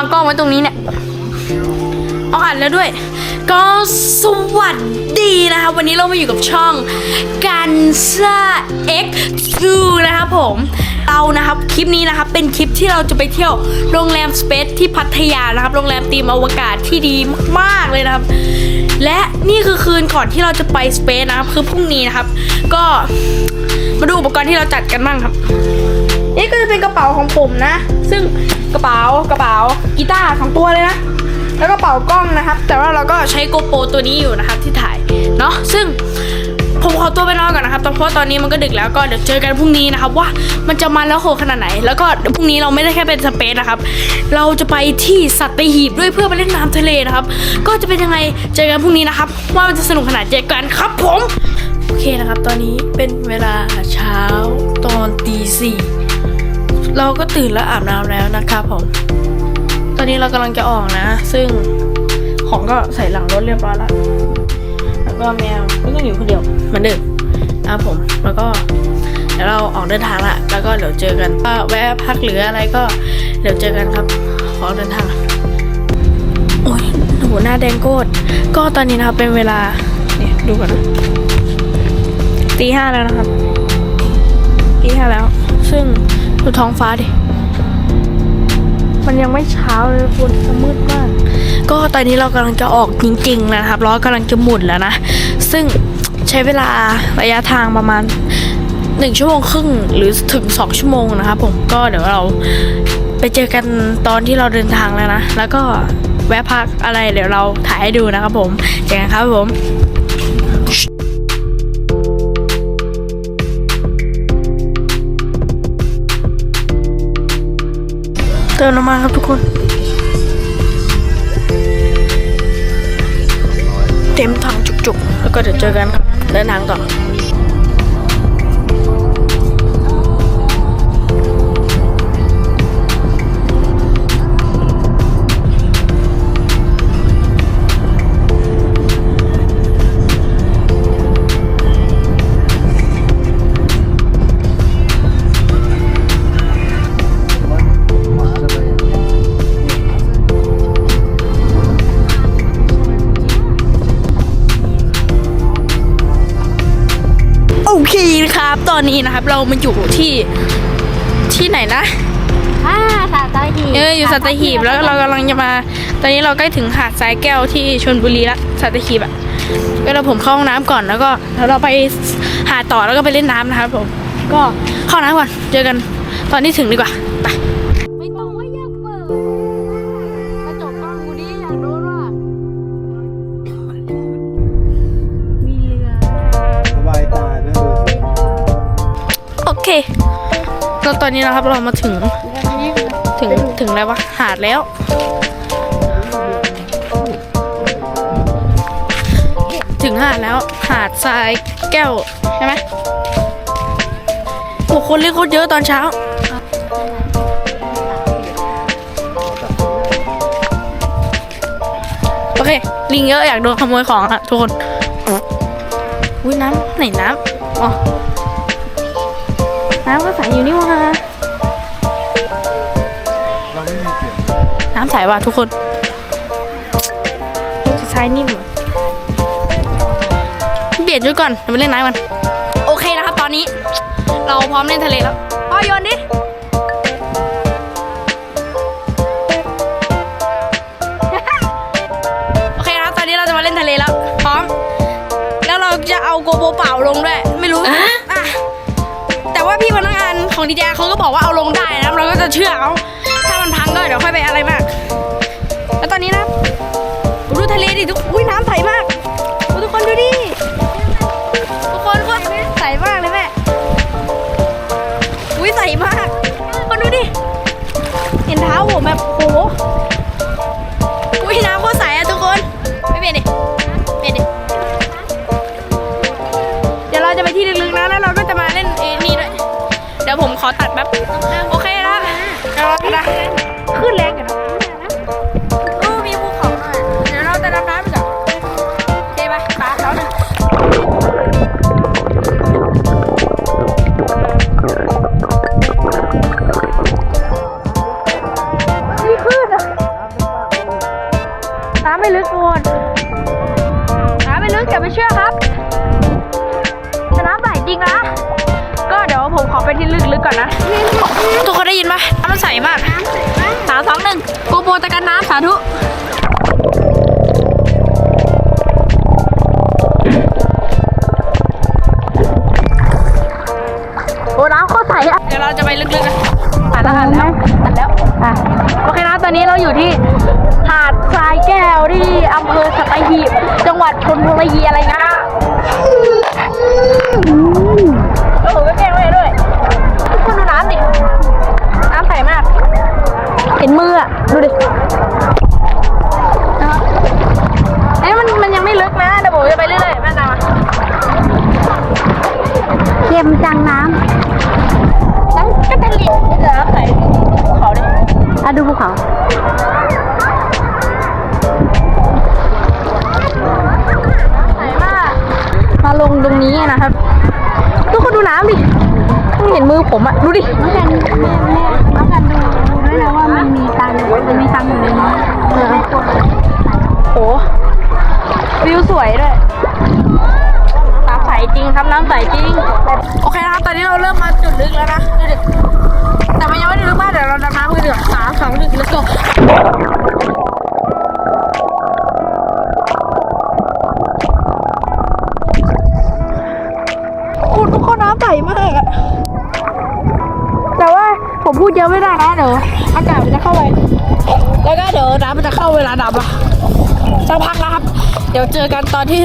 างกล้องไว้ตรงนี้เนี่ยเอาอัดแล้วด้วย ก็สวัสดีนะคะ วันนี้เรามาอยู่กับช่องกันซ่า X2 นะครับผมเรานะครับคลิปนี้นะครับเป็นคลิปที่เราจะไปเที่ยวโรงแรมสเปซที่พัทยานะครับ โรงแรมตีมอวกาศที่ดีมากๆเลยนะครับ และนี่คือคืนก่อนที่เราจะไปสเปซนะครับคือพรุ่งนี้นะครับ ก็มาดูอุปกรณ์ที่เราจัดกันบ้างครับ นี่ก็จะเป็นกระเป๋าของผมนะ ซึ่งกระเป๋ากระเป๋ากีตาร์สองตัวเลยนะ แล้วก็กระเป๋ากล้องนะครับ แต่ว่าเราก็ใช้โกโปรตัวนี้อยู่นะครับที่ถ่ายเนาะซึ่งผมขอตัวไปนอนก่อนนะครับเพราะตอนนี้มันก็ดึกแล้วก็เดี๋ยวเจอกันพรุ่งนี้นะครับ ว่ามันจะมันแล้วโหขนาดไหน แล้วก็เดี๋ยวพรุ่งนี้เราไม่ได้แค่เป็นสเปซนะครับ เราจะไปที่สัตหีบด้วยเพื่อไปเล่นน้ำทะเลนะครับ ก็จะเป็นยังไงเจอกันพรุ่งนี้นะครับ ว่ามันจะสนุกขนาดเจอกันครับผม โอเคนะครับ ตอนนี้เป็นเวลาเช้าตอนตีสี่ เราก็ตื่นแล้วอาบน้ำแล้วนะครับผม ตอนนี้เรากำลังจะออกนะ ซึ่งของก็ใส่หลังรถเรียบร้อยแล้วแล้วก็แมวก็ยังอยู่คนเดียวเหมือนเดิมนะครับผม แล้วก็เดี๋ยวเราออกเดินทางละ แล้วก็เดี๋ยวเจอกันก็แวะพักหรืออะไรก็เดี๋ยวเจอกันครับ ขอเดินทางโอ้ยหัวหน้าแดงโกดก็ตอนนี้นะครับเป็นเวลาเนี่ยดูก่อนนะตีห้าแล้วนะครับตีห้าแล้ว ซึ่ง ดูท้องฟ้าดิ มันยังไม่เช้าเลยคุณมืดมาก ก็ตอนนี้เรากำลังจะออกจริงๆแล้วนะครับล้อกำลังจะหมุนแล้วนะ ซึ่งใช้เวลาระยะทางประมาณ1ชั่วโมงครึ่งหรือถึง2ชั่วโมงนะครับผมก็เดี๋ยวเราไปเจอกันตอนที่เราเดินทางแล้วนะ แล้วก็แวะพักอะไรเดี๋ยวเราถ่ายให้ดูนะครับผมเจอกันครับผม เติมน้ำมันครับทุกคน เต็มถังจุกๆ แล้วก็เดี๋ยวเจอกันครับเดินทางต่อโอ อนนี้นะครับ เรามาอยู่ที่ที่ไหนนะอ่าสัตหีบเอออยู่สัตหีบแล้วเรากำลังจะมา ตอนนี้เราใกล้ถึงหาดทรายแก้วที่ชลบุรีละสัตหีบอะก็เราผมเข้าห้องน้ำก่อนแล้วก็แล้วเราไปหาดต่อแล้วก็ไปเล่นน้ำนะครับผม ก็เข้าน้ำก่อนเจอกันตอนที่ถึงดีกว่าไป ตอนนี้นะครับเรามาถึงถึงถึงอะไรวะหาดแล้ว ถึงหาดแล้วหาดทรายแก้วใช่ไหมโอ้คนเล่นโคตรเยอะตอนเช้าโอเคลิงเยอะอยากโดนขโมยของอะทุกคนอุ้ยน้ำไหนน้ำอ๋อ น้ำก็ใสอยู่นี่หว่าเราไม่มีเปลี่ยนน้ำใสว่ะทุกคนจะใช้นิ่มเหรอเปลี่ยนชุดก่อนเดี๋ยวไปเล่นน้ำกัน โอเคนะครับตอนนี้ เราพร้อมเล่นทะเลแล้วพ่อโยนดิโอเคนะครับตอนนี้เราจะมาเล่นทะเลแล้ว พร้อม แล้วเราจะเอาโกโบเปล่าลงด้วย ดีเจเขาก็บอกว่าเอาลงได้นะครับเราก็จะเชื่อเอาถ้ามันพังก็เดี๋ยวค่อยไปอะไรมาก แล้วตอนนี้นะดูทะเลดิทุกอุ้ยน้ำใสมาก ขอตัดแป๊บโอเคนะเดี๋ยวเราจะนะขึ้นแรงกันนะเออมีภูเขาหน่อยเดี๋ยวเราจะดำน้ำไปก่อนโอเคปะปลาเขาหนึ่งนี่ขึ้นอะน้ำไม่ลึกทุกคนน้ำไม่ลึกอย่าไปเชื่อครับแต่น้ำใสจริงนะ ก็เดี๋ยวผมขอไปที่ลึกๆก่อนนะ ทุกคนได้ยินไหมน้ำมันใสมากสามสองหนึ่งโกโปรตะกันน้ำสาธุโอ้น้ำโคตรใสอะเดี๋ยวเราจะไปลึกๆนะอ่านแล้วอ่านแล้วอ่านแล้วอะโอเคนะตอนนี้เราอยู่ที่หาดทรายแก้วที่อำเภอสัตหีบ จังหวัดชลบุรีอะไรนะ โอ้โหก็แก้งไว้ด้วย ทุกคนดูน้ำดิ น้ำใสมาก เห็นมืออะดูดินะครับเอ้ยมันมันยังไม่ลึกนะเดี๋ยวผมจะไปเรื่อยๆแม่ตามมาเค็มจังน้น้ำก็เป็นเหลี่ยมเดี๋ยวน้ำใสภูเขาดิำอะดูภูเขา เห็นมือผมอะดูดิน้องกันแม่แม่น้องกันดูดูด้วยนะว่ามันมีตังค์มันมีตังค์อยู่ในนี้เออโหวิวสวยด้วยน้ำใสจริงครับน้ำใสจริง โอเคนะครับตอนนี้เราเริ่มมาจุดลึกแล้วนะดูดิแต่มันยังไม่ได้ลึกมากเดี๋ยวเราดำน้ำกันดีกว่าสามสองหนึ่งแล้วก็โดเยอะไม่ได้นะเดี๋ยวอากาศมันจะเข้าไปแล้วก็เดี๋ยวน้ำมันจะเข้าเวลาดับอะสักพักนะครับ เดี๋ยวเจอกันตอนที่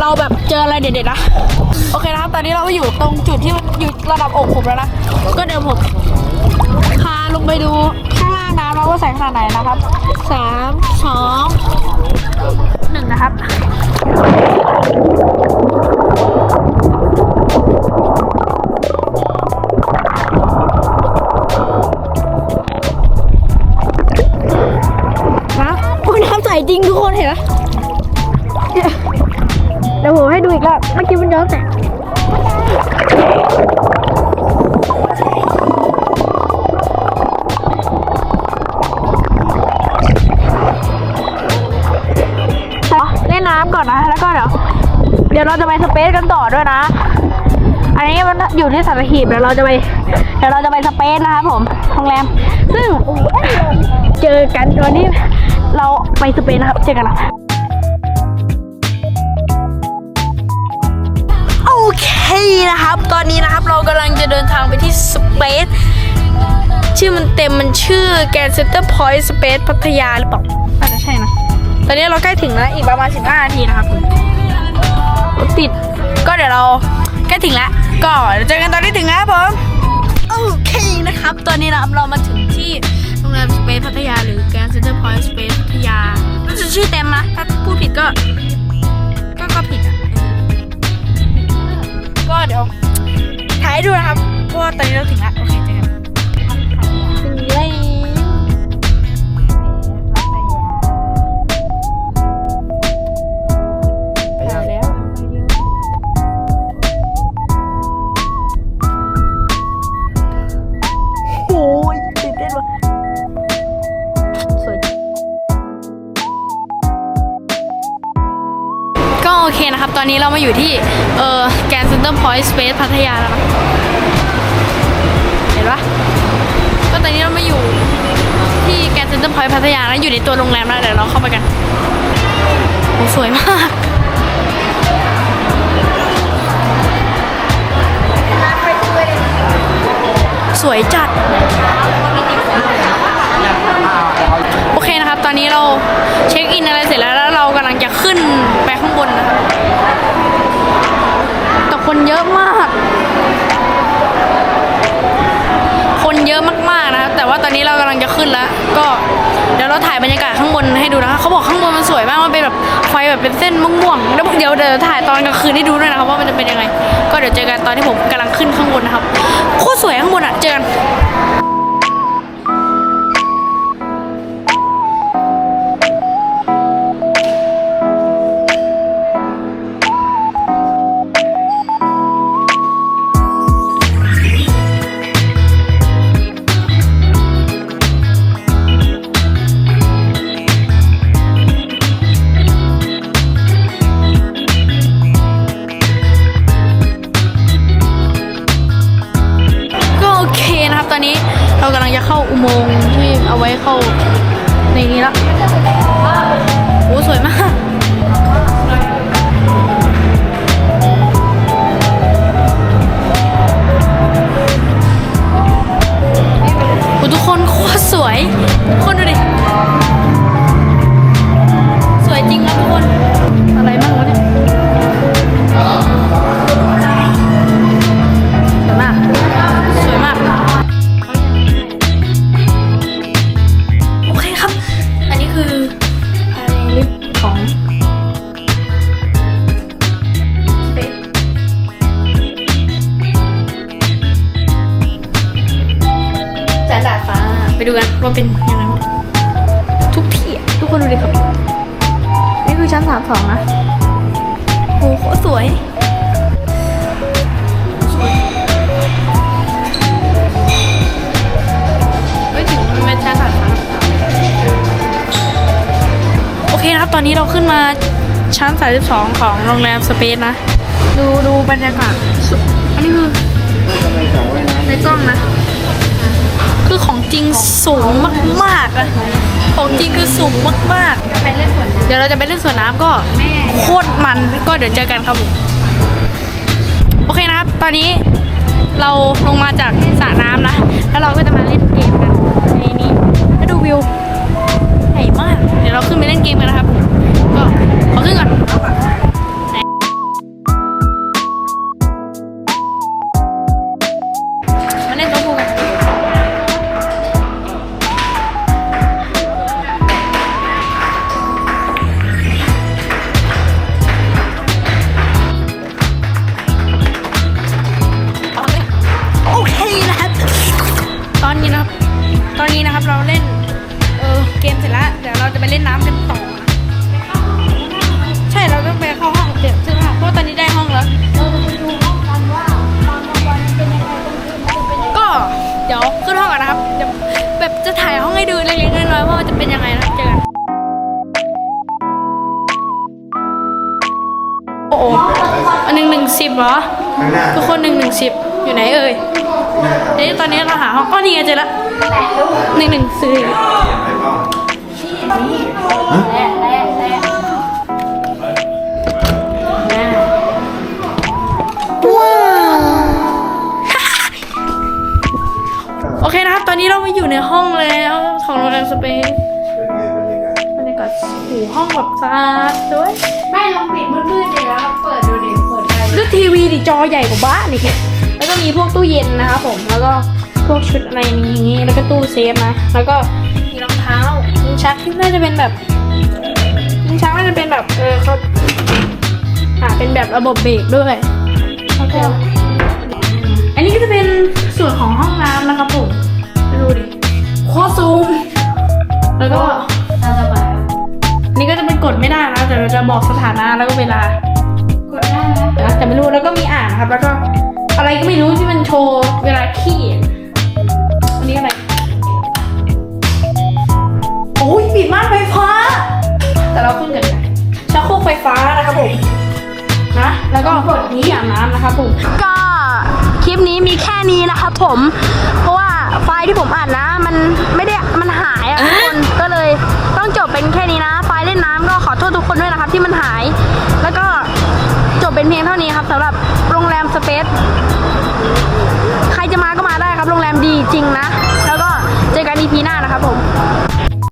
เราแบบเจออะไรเด็ดๆนะโอเคนะครับ ตอนนี้เราอยู่ตรงจุดที่มันอยู่ระดับอกผมแล้วนะก็เดี๋ยวผมพาลงไปดูข้างล่างน้ำนะว่าใสขนาดไหนนะครับสามสองหนึ่งนะครับ ทุกคนเห็นไหมเนี่ยเดี๋ยวผมให้ดูอีกรอบเมื่อกี้มันย้อนแสงเล่นน้ำก่อนนะ แล้วก็เดี๋ยวเดี๋ยวเราจะไปสเปซกันต่อด้วยนะ อันนี้มันอยู่ที่สัตหีบเดี๋ยวเราจะไปเดี๋ยวเราจะไปสเปซนะครับผมโรงแรม ซึ่งเจอกันตอนที่ เราไปสเปนนะครับ เจอกันนะโอเคนะครับ ตอนนี้นะครับเรากำลังจะเดินทางไปที่สเปซชื่อมันเต็มมันชื่อแกนเซ็นเตอร์พอยต์สเปซพัทยาหรือเปล่าน่าจะใช่นะ ตอนนี้เราใกล้ถึงแล้วอีกประมาณ 15 นาทีนะครับรถติดก็เดี๋ยวเราใกล้ถึงแล้ว ก็เดี๋ยวเจอกันตอนที่ถึงนะครับผมโอเคนะครับ ตอนนี้นะครับเรามาถึงที่โรงแรมสเปซพัทยาหรือแกรนด์เซ็นเตอร์พาตอนนี้เราถึงแล้วโอเคเจอกันถึงแล้วถ่ายแล้วโอ้ยตื่นเต้นว่ะสวยก็โอเคนะครับ ตอนนี้เรามาอยู่ที่ เอ่อแกนเซ็นเตอร์พอยต์สเปซพัทยาแล้วนะ เซ็นเตอร์พอยต์พัทยาแล้วอยู่ในตัวโรงแรมแล้วเดี๋ยวเราเข้าไปกันโอ้สวยมากสวยจัด โอเคนะครับ ตอนนี้เราเช็คอินอะไรเสร็จแล้วแล้วเรากำลังจะขึ้นไปข้างบนนะครับแต่คนเยอะมาก ว่าตอนนี้เรากำลังจะขึ้นแล้วก็เดี๋ยวเราถ่ายบรรยากาศข้างบนให้ดูนะคะเขาบอกข้างบนมันสวยมากมันเป็นแบบไฟแบบเป็นเส้นม่วงๆแล้วเดี๋ยวเดี๋ยวถ่ายตอนกลางคืนให้ดูด้วยนะคะว่ามันจะเป็นยังไง ก็เดี๋ยวเจอกันตอนที่ผมก เอาไว้เข้าในนี้ละโอ้สวยมากทุกคนโคตรสวยคน ดิครับ นี่คือชั้นสามสองนะโอ้โหสวยไม่ถึงมันเป็นชั้นสามสามโอเคนะครับ ตอนนี้เราขึ้นมาชั้น32ของโรงแรมสเปซนะ ดูดูบรรยากาศอันนี้คือในกล้องนะ คือของจริงสูงมากๆอะ ของจริงคือสูงมากๆไปเล่นสวนน้เดี๋ยวเราจะไปเล่นสวนน้ำก็โคตรมันก็เดี๋ยวเจอกันครับผมโอเคนะครับ ตอนนี้เราลงมาจากสระน้ำนะ แล้วเราก็จะมาเล่นเกมกันในนี้แล้วดูวิวใหญ่มาก เดี๋ยวเราขึ้นไปเล่นเกมกันนะครับ เป็นยังไงนะเจอกันโอ้โหอันหนึ่งหนึ่งสิบเหรอข้างหน้าทุกคนหนึ่งหนึ่งสิบอยู่ไหนเอ่ยเอ้ยตอนนี้เราหาห้องก็นี่ไงเจอแล้วหนึ่งหนึ่งสี่และและและโอเคนะครับ ตอนนี้เรามาอยู่ในห้องแล้ว ของโรงแรมสเปซ บรรยากาศโอ้โหห้องแบบสะอาดด้วยไม่ลองปิดมืดๆดิแล้ว เปิดดูดิเปิดไฟดูทีวีดิจอใหญ่กว่าบ้านอีกเนี่ยแล้วก็มีพวกตู้เย็นนะครับผมแล้วก็พวกชุดอะไรนี้อย่างงี้แล้วก็ตู้เซฟนะแล้วก็มีรองเท้าลิ้นชักที่น่าจะเป็นแบบลิ้นชักน่าจะเป็นแบบเออเขาอ่าเป็นแบบระบบเบรกด้วยแล้วก็อันนี้ก็จะเป็นส่วนของห้องน้ำนะครับผมดูดิโคตรซูมแล้วก็ ก็จะเป็นกดไม่ได้นะแต่เราจะบอกสถานะแล้วก็เวลากดได้ไหมนะแต่ไม่รู้แล้วก็มีอ่านนะครับ แล้วก็อะไรก็ไม่รู้ที่มันโชว์เวลาขี้อะอันนี้อะไรโอ้ยปิดม่านไฟฟ้า แต่เราขึ้นกันนะชักโครกไฟฟ้านะครับผมนะแล้วก็กดนี้อาบน้ำนะครับผมก็คลิปนี้มีแค่นี้นะครับผม เพราะว่าไฟล์ที่ผมอ่านนะ มันไม่ได้มันหายอะทุกคนก็เลยต้องจบเป็นแค่นี้นะไฟล์เล่นน้ำ ก็ขอโทษทุกคนด้วยนะครับที่มันหาย แล้วก็จบเป็นเพียงเท่านี้ครับสำหรับโรงแรมสเปซใครจะมาก็มาได้ครับโรงแรมดีจริงนะ แล้วก็เจอกันอีพีหน้า